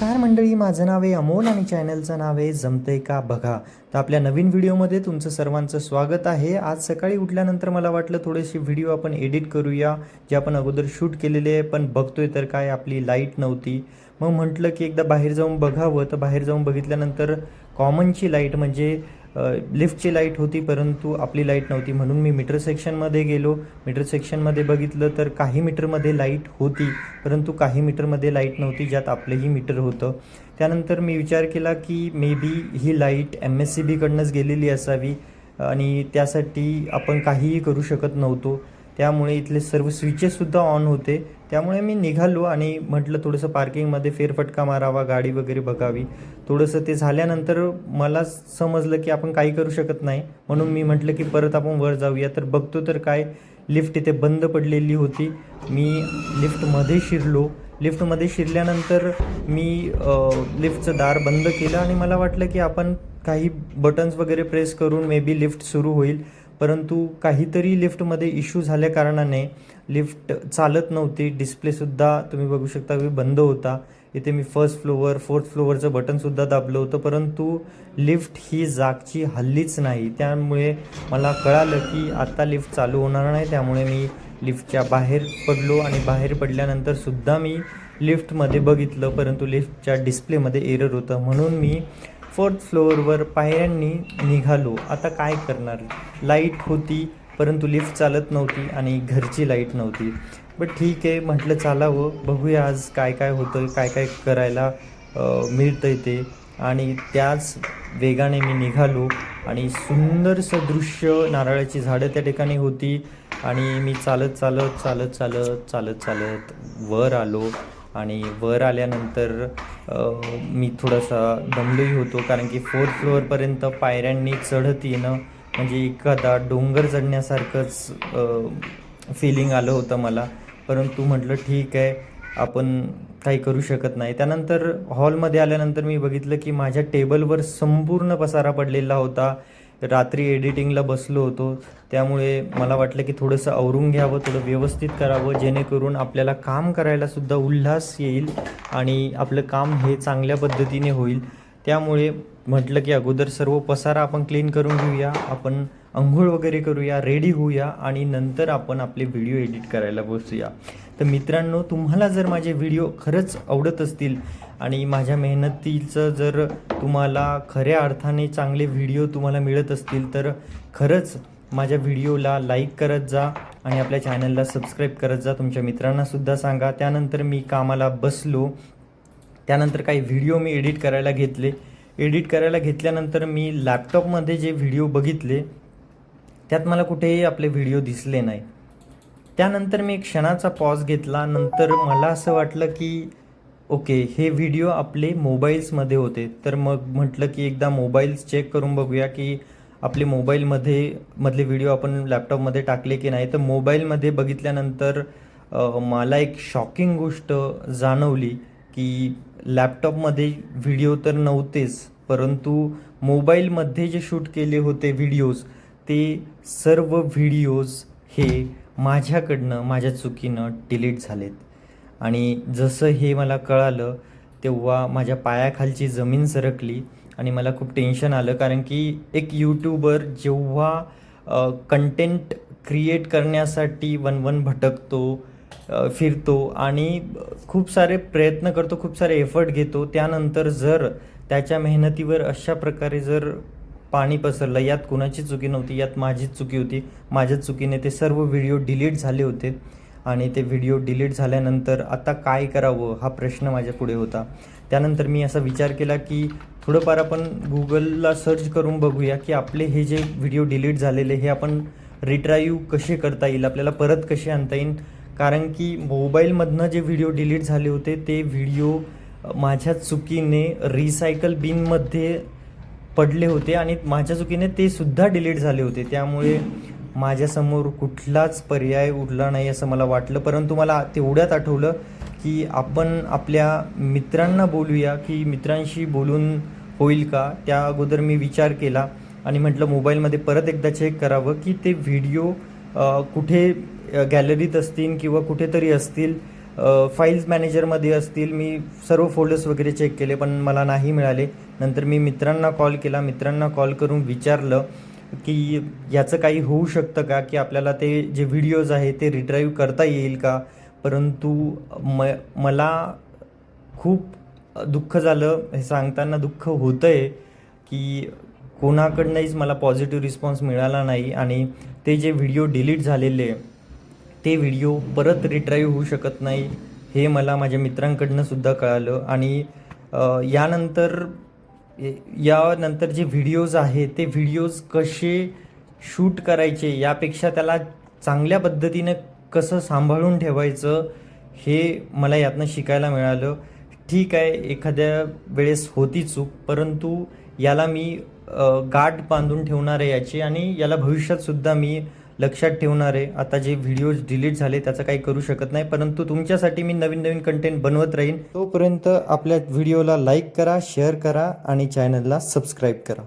नमस्कार मंडळी माझं नाव आहे अमोल आणि चॅनलचं नाव आहे जमते का बघा. तर आपल्या नवीन व्हिडिओमध्ये तुमचं सर्वांचं स्वागत आहे. आज सकाळी उठल्यानंतर मला वाटलं थोडेसे व्हिडिओ आपण एडिट करूया जे आपण अगोदर शूट केलेले आहे पण बघतोय तर काय आपली लाइट नव्हती. मग म्हटलं की एकदा बाहेर जाऊन बघावं. तर बाहेर जाऊन बघितल्यानंतर कॉमनची लाइट म्हणजे लिफ्टची लाइट होती परंतु आपली लाइट नव्हती. म्हणून मी मीटर सेक्शनमध्ये गेलो. मीटर सेक्शनमध्ये बघितलं तर काही मीटरमध्ये लाइट होती परंतु काही मीटरमध्ये लाइट नव्हती ज्यात आपलंही मीटर होतं. त्यानंतर मी विचार केला की मे बी ही लाइट एम एस सी बीकडनंच गेलेली असावी आणि त्यासाठी आपण काहीही करू शकत नव्हतो. त्यामुळे इथले सर्व स्विचेससुद्धा ऑन होते. त्यामुळे मी निघालो आणि म्हटलं थोडंसं पार्किंगमध्ये फेरफटका मारावा गाडी वगैरे बघावी. थोडंसं ते झाल्यानंतर मला समजलं की आपण काही करू शकत नाही. म्हणून मी म्हटलं की परत आपण वर जाऊया. तर बघतो तर काय लिफ्ट इथे बंद पडलेली होती. मी लिफ्टमध्ये शिरलो. लिफ्टमध्ये शिरल्यानंतर मी लिफ्टचं दार बंद केलं आणि मला वाटलं की आपण काही बटन्स वगैरे प्रेस करून मे बी लिफ्ट सुरू होईल. परंतु काहीतरी लिफ्टमध्ये इश्यू झाल्या कारणाने लिफ्ट चालत नव्हती. डिस्प्लेसुद्धा तुम्ही बघू शकता की बंद होता. इथे मी फर्स्ट फ्लोअर फोर्थ फ्लोअरचं बटनसुद्धा दाबलं होतं. परंतु लिफ्ट ही जागची हल्लीच नाही. त्यामुळे मला कळालं की आता लिफ्ट चालू होणार नाही. त्यामुळे मी लिफ्टच्या बाहेर पडलो आणि बाहेर पडल्यानंतर सुद्धा मी लिफ्टमध्ये बघितलं. परंतु लिफ्टच्या डिस्प्लेमध्ये एरर होतं. म्हणून मी फोर्थ फ्लोअरवर पायऱ्यांनी निघालो. आता काय करणार? लाइट होती परंतु लिफ्ट चालत नव्हती आणि घरची लाइट नव्हती. बट ठीक आहे म्हटलं चालावं. बघूया आज काय काय होतं काय काय करायला मिळतं ते. आणि त्याच वेगाने मी निघालो आणि सुंदरसं दृश्य नारळाची झाडं त्या ठिकाणी होती. आणि मी चालत चालत चालत चालत चालत चालत वर आलो. आणि वर आल्यानंतर मी थोडासा दमलोही होतो कारण की फोर्थ फ्लोअरपर्यंत पायऱ्यांनी चढत येणं म्हणजे एखादा डोंगर चढण्यासारखंच फिलिंग आलं होतं मला. परंतु म्हटलं ठीक आहे आपण काही करू शकत नाही. त्यानंतर हॉलमध्ये आल्यानंतर मी बघितलं की माझ्या टेबलवर संपूर्ण पसारा पडलेला होता. रात्री एडिटिंगला बसलो होतो. त्यामुळे मला वाटलं की थोडंसं आवरून घ्यावं थोडं व्यवस्थित करावं जेणेकरून आपल्याला काम करायला सुद्धा उल्हास येईल आणि आपलं काम हे चांगल्या पद्धतीने होईल. त्यामुळे म्हटलं की अगोदर सर्व पसारा आपण क्लीन करून घेऊया. आपण अंघोळ वगैरे करूया रेडी होऊया आणि नंतर आपण आपले व्हिडिओ एडिट करायला बसूया. तर मित्रांनो तुम्हाला जर माझे व्हिडिओ खरंच आवडत असतील आणि माझ्या मेहनतीचं जर तुम्हाला खऱ्या अर्थाने चांगले व्हिडिओ तुम्हाला मिळत असतील तर खरंच माझ्या व्हिडिओला लाईक करत जा आणि आपल्या चॅनलला सबस्क्राईब करत जा. तुमच्या मित्रांनासुद्धा सांगा. त्यानंतर मी कामाला बसलो. त्यानंतर काही व्हिडिओ मी एडिट करायला घेतले. एडिट करायला घेतल्यानंतर मी लॅपटॉपमध्ये जे व्हिडिओ बघितले त्यात मला कुठेही आपले व्हिडिओ दिसले नाही. त्यानंतर मी एक क्षणाचा पॉज घेतला. नंतर मला असं वाटलं की ओके हे व्हिडिओ आपले मोबाईल्समध्ये होते. तर मग म्हटलं की एकदा मोबाईल्स चेक करून बघूया की आपले मोबाईलमध्ये मधले व्हिडिओ आपण लॅपटॉपमध्ये टाकले की नाही. तर मोबाईलमध्ये बघितल्यानंतर मला एक शॉकिंग गोष्ट जाणवली की लॅपटॉपमध्ये व्हिडिओ तर नव्हतेच परंतु मोबाईलमध्ये जे शूट केले होते व्हिडिओज ते सर्व व्हिडिओज हे माझ्याकडनं माझ्या चुकीनं डिलीट झालेत. आणि जसं हे मला कळालं तेव्हा माझ्या पायाखालची जमीन सरकली आणि मला खूप टेन्शन आलं. कारण की एक यूट्यूबर जेव्हा कंटेंट क्रिएट करण्यासाठी वन वन भटकतो फिरतो आणि खूप सारे प्रयत्न करतो खूप सारे एफर्ट घेतो त्यानंतर जर त्याच्या मेहनतीवर अशा प्रकारे जर पाणी पसरलं यात कुणाची चुकी नव्हती यात माझीच चुकी होती. माझ्याच चुकीने ते सर्व व्हिडिओ डिलीट झाले होते आणि ते व्हिडिओ डिलीट झाल्यानंतर आता काय करावं हा प्रश्न माझ्या पुढे होता. त्यानंतर मी असा विचार केला की थोडंफार आपण गुगलला सर्च करून बघूया की आपले हे जे व्हिडिओ डिलीट झालेले हे आपण रिट्राईव्ह कसे करता येईल आपल्याला परत कसे आणता येईल? कारण की मोबाईलमधनं जे व्हिडिओ डिलीट झाले होते ते व्हिडिओ माझ्या चुकीने रिसायकल बिनमध्ये पडले होते आणि माझ्या चुकीने ते सुद्धा डिलीट झाले होते. त्यामुळे माझ्यासमोर कुठलाच पर्याय उरला नाही असं मला वाटलं. परंतु मला तेवढ्यात आठवलं की आपण आपल्या मित्रांना बोलूया की मित्रांशी बोलून होईल का? त्या अगोदर मी विचार केला आणि म्हटलं मोबाईलमध्ये परत एकदा चेक करावं की ते व्हिडिओ कुठे गॅलरीत असतील किंवा कुठेतरी असतील. फाईल्स मॅनेजरमध्ये असतील मी सर्व फोल्डर्स वगैरे चेक केले पण मला नाही मिळाले. नंतर मी मित्रांना कॉल केला. मित्रांना कॉल करून विचारलं की याचं काही होऊ शकतं का? की आपल्याला ते जे व्हिडिओज आहे ते रिड्राईव्ह करता येईल का? परंतु म मला खूप दुःख झालं. हे सांगताना दुःख होतं आहे की कोणाकडनंच मला पॉझिटिव्ह रिस्पॉन्स मिळाला नाही. आणि ते जे व्हिडिओ डिलीट झालेले ते व्हिडिओ परत रिट्राईव्ह होऊ शकत नाही हे मला माझ्या मित्रांकडनं सुद्धा कळालं. आणि यानंतर यानंतर जे व्हिडिओज आहे ते व्हिडिओज कसे शूट करायचे यापेक्षा त्याला चांगल्या पद्धतीनं कसं सांभाळून ठेवायचं हे मला यातनं शिकायला मिळालं. ठीक आहे एखाद्या वेळेस होती चूक परंतु याला मी गाठ बांधून ठेवणार आहे याची आणि याला भविष्यात सुद्धा मी लक्षात ठेवणार. आहे आता जे व्हिडिओज डिलीट झाले त्याचं काही करू शकत नाही. परंतु तुमच्यासाठी मी नवीन नवीन कंटेंट बनवत राहीन. तोपर्यंत आपल्या व्हिडिओला लाईक करा शेअर करा आणि चॅनलला सबस्क्राईब करा.